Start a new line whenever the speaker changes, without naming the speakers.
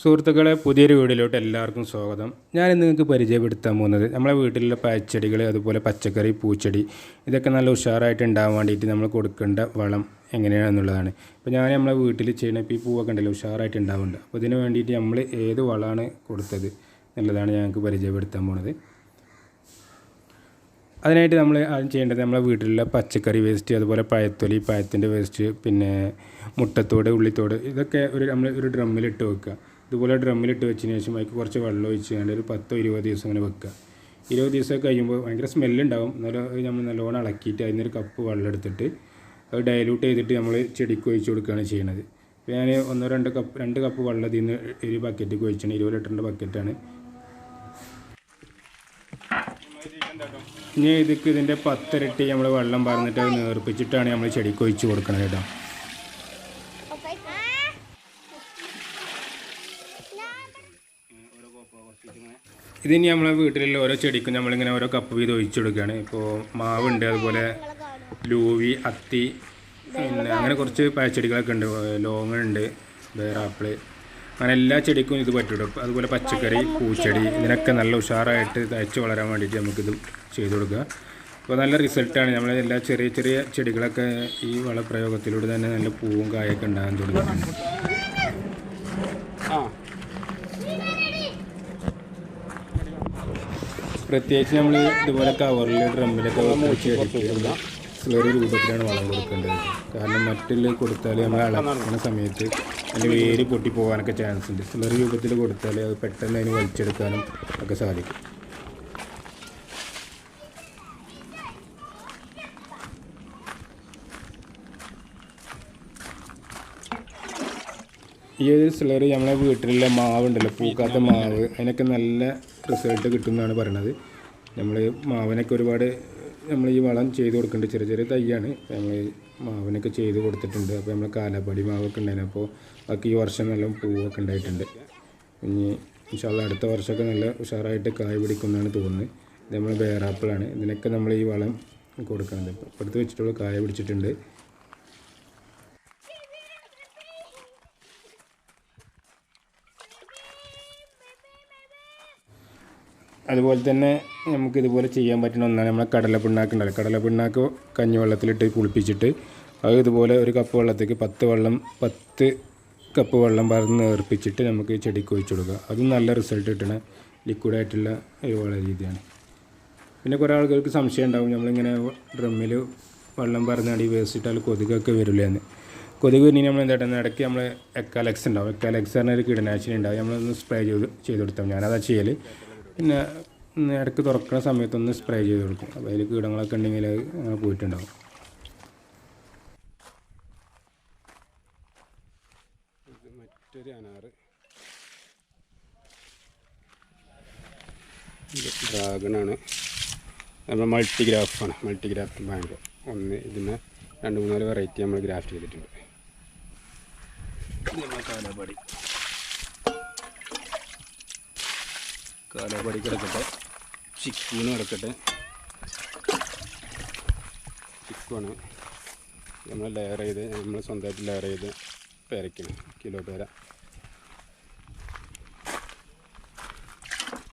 സുഹൃത്തുക്കളെ പുതിയൊരു വീഡിയോയിലോട്ട് എല്ലാവർക്കും സ്വാഗതം. ഞാൻ ഇന്ന് നിങ്ങൾക്ക് പരിചയപ്പെടുത്താൻ പോകുന്നത് നമ്മളെ വീട്ടിലുള്ള പച്ചടികൾ അതുപോലെ പച്ചക്കറി പൂച്ചെടി ഇതൊക്കെ നല്ല ഉഷാറായിട്ട് ഉണ്ടാകാൻ വേണ്ടിയിട്ട് നമ്മൾ കൊടുക്കേണ്ട വളം എങ്ങനെയാണെന്നുള്ളതാണ്. ഇപ്പോൾ ഞാൻ നമ്മളെ വീട്ടിൽ ചെയ്യുന്ന ഇപ്പോൾ ഈ പൂവൊക്കെ ഉണ്ടല്ലോ ഉഷാറായിട്ട് ഉണ്ടാവുന്നുണ്ട്. അപ്പോൾ ഇതിന് വേണ്ടിയിട്ട് നമ്മൾ ഏത് വളമാണ് കൊടുത്തത് എന്നുള്ളതാണ് ഞങ്ങൾക്ക് പരിചയപ്പെടുത്താൻ പോണത് അതിനായിട്ട് നമ്മൾ ആദ്യം ചെയ്യേണ്ടത് നമ്മളെ വീട്ടിലുള്ള പച്ചക്കറി വേസ്റ്റ് അതുപോലെ പഴത്തൊലി പഴത്തിന്റെ വേസ്റ്റ് പിന്നെ മുട്ടത്തോട് ഉള്ളിത്തോട് ഇതൊക്കെ ഒരു നമ്മൾ ഒരു ഡ്രമ്മിലിട്ട് വെക്കുക. ഇതുപോലെ ഡ്രമ്മിലിട്ട് വെച്ചതിന് ശേഷം അതിൽ കുറച്ച് വെള്ളം ഒഴിച്ച് കണ്ട് ഒരു പത്തോ ഇരുപത് ദിവസം അങ്ങനെ വെക്കുക. ഇരുപത് ദിവസം കഴിയുമ്പോൾ ഭയങ്കര സ്മെല്ലുണ്ടാവും. എന്നാലും നമ്മൾ നല്ലോണം ഇളക്കിയിട്ട് അതിൽ നിന്നൊരു കപ്പ് വെള്ളം എടുത്തിട്ട് അത് ഡയലൂട്ട് ചെയ്തിട്ട് നമ്മൾ ചെടിക്ക് ഒഴിച്ച് കൊടുക്കുകയാണ് ചെയ്യുന്നത്. ഞാൻ ഒന്നോ രണ്ട് കപ്പ് രണ്ട് കപ്പ് വെള്ളം ഇതിൽ നിന്ന് ഒരു ബക്കറ്റിൽ ഒഴിച്ചാണ്. ഇരുപത് ലിറ്ററിന്റെ ബക്കറ്റാണ് ഇനി ഇതിക്ക് ഇതിന്റെ പത്തിരട്ടി നമ്മൾ വെള്ളം പറഞ്ഞിട്ട് നേർപ്പിച്ചിട്ടാണ് നമ്മൾ ചെടിക്ക് ഒഴിച്ച് കൊടുക്കുന്നത് കേട്ടോ. ഇതിനി നമ്മളെ വീട്ടിലുള്ള ഓരോ ചെടിക്കും നമ്മളിങ്ങനെ ഓരോ കപ്പ് വീതം ഒഴിച്ചു കൊടുക്കുകയാണ്. ഇപ്പോൾ മാവുണ്ട് അതുപോലെ ലൂവി അത്തി പിന്നെ അങ്ങനെ കുറച്ച് പഴച്ചെടികളൊക്കെ ഉണ്ട്. ലോങ് ഉണ്ട് വേറാപ്പിൾ അങ്ങനെ എല്ലാ ചെടിക്കും ഇത് പറ്റുള്ളൂ അതുപോലെ പച്ചക്കറി പൂച്ചെടി ഇതിനൊക്കെ നല്ല ഉഷാറായിട്ട് തയ്ച്ച് വളരാൻ വേണ്ടിയിട്ട് നമുക്കിത് ചെയ്തു കൊടുക്കുക. അപ്പോൾ നല്ല റിസൾട്ടാണ്. നമ്മൾ എല്ലാ ചെറിയ ചെറിയ ചെടികളൊക്കെ ഈ വളപ്രയോഗത്തിലൂടെ തന്നെ നല്ല പൂവും കായൊക്കെ ഉണ്ടാകാൻ തുടങ്ങിയിട്ടുണ്ട് പ്രത്യേകിച്ച് നമ്മൾ ഇതുപോലെ കവറിൽ ഡ്രമ്മിലൊക്കെ വെച്ച് ചെടിക്കുള്ള സ്ലറി രൂപത്തിലാണ് വളം കൊടുക്കേണ്ടത്. കാരണം മറ്റുള്ള കൊടുത്താൽ നമ്മൾ അളക്കുന്ന സമയത്ത് അതിന്റെ വേര് പൊട്ടിപ്പോകാനൊക്കെ ചാൻസ് ഉണ്ട്. സ്ലറി രൂപത്തിൽ കൊടുത്താൽ അത് പെട്ടെന്ന് അതിന് വലിച്ചെടുക്കാനും ഒക്കെ സാധിക്കും. ഈ ഒരു സ്ലറി നമ്മളെ വീട്ടിലുള്ള മാവുണ്ടല്ലോ പൂക്കാത്ത മാവ് അതിനൊക്കെ നല്ല റിസൾട്ട് കിട്ടുമെന്നാണ് പറയണത്. നമ്മൾ മാവിനൊക്കെ ഒരുപാട് നമ്മൾ ഈ വളം ചെയ്ത് കൊടുക്കുന്നുണ്ട് ചെറിയ ചെറിയ തൈയാണ്. നമ്മൾ മാവിനൊക്കെ ചെയ്ത് കൊടുത്തിട്ടുണ്ട്. അപ്പോൾ നമ്മൾ കാലപ്പടി മാവൊക്കെ ഉണ്ടായിരുന്നു. അപ്പോൾ ബാക്കി ഈ വർഷം നല്ല പൂവൊക്കെ ഉണ്ടായിട്ടുണ്ട്. ഇനി ഇൻഷാല്ല അടുത്ത വർഷമൊക്കെ നല്ല ഉഷാറായിട്ട് കായ് പിടിക്കുമെന്നാണ് തോന്നുന്നത്. ഇത് നമ്മൾ വേറാപ്പിളാണ്. ഇതിനൊക്കെ നമ്മൾ ഈ വളം കൊടുക്കുന്നത് ഇപ്പോൾ അടുത്ത് വെച്ചിട്ടുള്ള കായ പിടിച്ചിട്ടുണ്ട്. അതുപോലെ തന്നെ നമുക്ക് ഇതുപോലെ ചെയ്യാൻ പറ്റുന്ന ഒന്നാണ് നമ്മളെ കടല പിണ്ണാക്ക് ഉണ്ടല്ലോ. കടല പിണ്ണാക്ക് കഞ്ഞിവെള്ളത്തിലിട്ട് കുളിപ്പിച്ചിട്ട് അത് ഇതുപോലെ ഒരു കപ്പ് വെള്ളത്തേക്ക് പത്ത് വെള്ളം പത്ത് കപ്പ് വെള്ളം പറഞ്ഞ് നേർപ്പിച്ചിട്ട് നമുക്ക് ചെടിക്ക് ഒഴിച്ചു കൊടുക്കുക. അതും നല്ല റിസൾട്ട് കിട്ടണ ലിക്വിഡായിട്ടുള്ള ഒരു വള രീതിയാണ്. പിന്നെ കുറേ ആളുകൾക്ക് സംശയം ഉണ്ടാവും. നമ്മളിങ്ങനെ ഡ്രമ്മിൽ വെള്ളം പറഞ്ഞാൽ അടി വേസ്റ്റിട്ടാൽ കൊതുകൊക്കെ വരില്ല കൊതുക് വരുന്ന നമ്മൾ എന്താ ഇടയ്ക്ക് നമ്മൾ എക്കാലക്സ് ഉണ്ടാവും. എക്കാലക്സ് പറഞ്ഞ ഒരു കീടനാശിനി ഉണ്ടാവും. നമ്മളൊന്ന് സ്പ്രേ ചെയ്ത് ചെയ്ത് കൊടുത്താൽ ഞാനതാ ചെയ്യൽ പിന്നെ ഇടയ്ക്ക് തുറക്കുന്ന സമയത്തൊന്ന് സ്പ്രേ ചെയ്ത് കൊടുക്കും. അപ്പോൾ അതിൽ കീടങ്ങളൊക്കെ ഉണ്ടെങ്കിൽ അത് അങ്ങനെ പോയിട്ടുണ്ടാവും. മറ്റൊരു അനാറ്. ഡ്രാഗണാണ് നമ്മൾ മൾട്ടിഗ്രാഫാണ് മൾട്ടിഗ്രാഫ് ബാങ്ക് ഒന്ന് ഇതിന് രണ്ട് മൂന്നാൽ വെറൈറ്റി നമ്മൾ ഗ്രാഫ്റ്റ് ചെയ്തിട്ടുണ്ട്. കാലാപാടി കാലാപാടി കിടക്കട്ടെ ചിക്കൂന്ന് കിടക്കട്ടെ ചിക്കുവാണ് നമ്മൾ ലെയർ ചെയ്ത് നമ്മൾ സ്വന്തമായിട്ട് ലെയർ ചെയ്ത് പേരയ്ക്കണം. കിലോ പേര.